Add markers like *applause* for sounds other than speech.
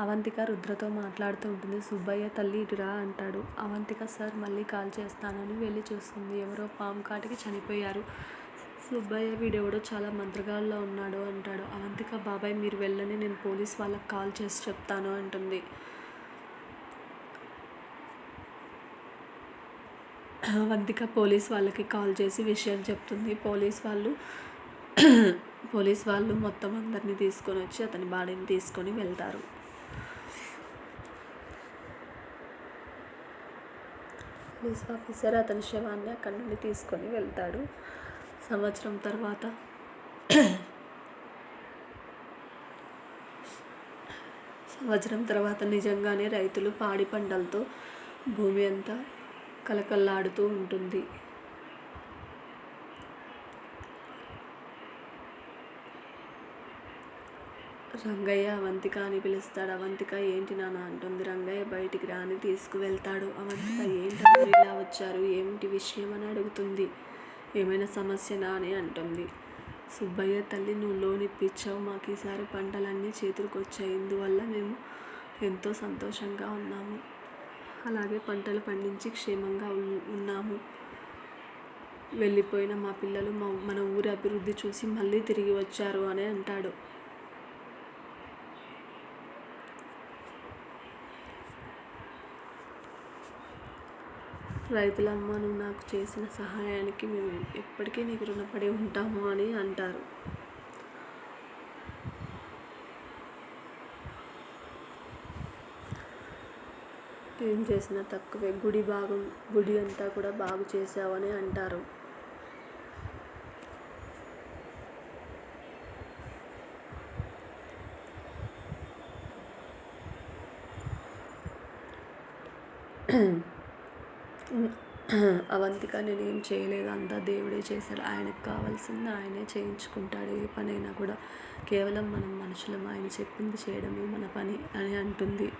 అవంతిక రుద్రతో మాట్లాడుతూ ఉంటుంది. సుబ్బయ్య తల్లి ఇటురా అంటాడు. అవంతిక సార్ మళ్ళీ కాల్ చేస్తానని వెళ్ళి చూస్తుంది. ఎవరో పాము కాటికి చనిపోయారు. సుబ్బయ్య వీడెవడో చాలా మంత్రగాళ్ళలో ఉన్నాడు అంటాడు. అవంతిక బాబాయ్ మీరు వెళ్ళని నేను పోలీస్ వాళ్ళకి కాల్ చేసి చెప్తాను అంటుంది. అవంతిక పోలీస్ వాళ్ళకి కాల్ చేసి విషయం చెప్తుంది. పోలీస్ వాళ్ళు పోలీస్ వాళ్ళు మొత్తం అందరినీ తీసుకొని వచ్చి అతని బాడీని తీసుకొని వెళ్తారు. పోలీస్ ఆఫీసర్ అతని శవాన్ని అక్కడి నుండి తీసుకొని వెళ్తాడు. సంవత్సరం తర్వాత సంవత్సరం తర్వాత నిజంగానే రైతులు పాడి పంటలతో భూమి అంతా కలకల్లాడుతూ ఉంటుంది. రంగయ్య అవంతిక అని పిలుస్తాడు. అవంతిక ఏంటి నాన్న? అంటుంది. రంగయ్య బయటికి రాని తీసుకువెళ్తాడు. అవంతిక ఏంటి అందరూ ఇలా వచ్చారు? ఏమిటి విషయం? అని అడుగుతుంది. ఏమైనా సమస్యనా అని అంటుంది. సుబ్బయ్య తల్లి నువ్వు లోన్ ఇప్పించావు మాకు ఈసారి పంటలన్నీ చేతులకు వచ్చాయి ఇందువల్ల మేము ఎంతో సంతోషంగా ఉన్నాము. అలాగే పంటలు పండించి క్షేమంగా ఉన్నాము. వెళ్ళిపోయిన మా పిల్లలు మా మన ఊరి అభివృద్ధి చూసి మళ్ళీ తిరిగి వచ్చారు అని అంటాడు. రైతులమ్మ నువ్వు నాకు చేసిన సహాయానికి మేము ఎప్పటికీ నీకు రుణపడి ఉంటాము అని అంటారు. ఏం చేసినా తక్కువే. గుడి భాగం గుడి అంతా కూడా బాగు చేసావని అంటారు. *clears throat* అవంతిక నేను ఏం చేయలేదు. అంతా దేవుడే చేశాడు. ఆయనకు కావాల్సింది ఆయనే చేయించుకుంటాడు. ఏ పనైనా కూడా కేవలం మనం మనుషులం. ఆయన చెప్పింది చేయడమే మన పని అని అంటుంది.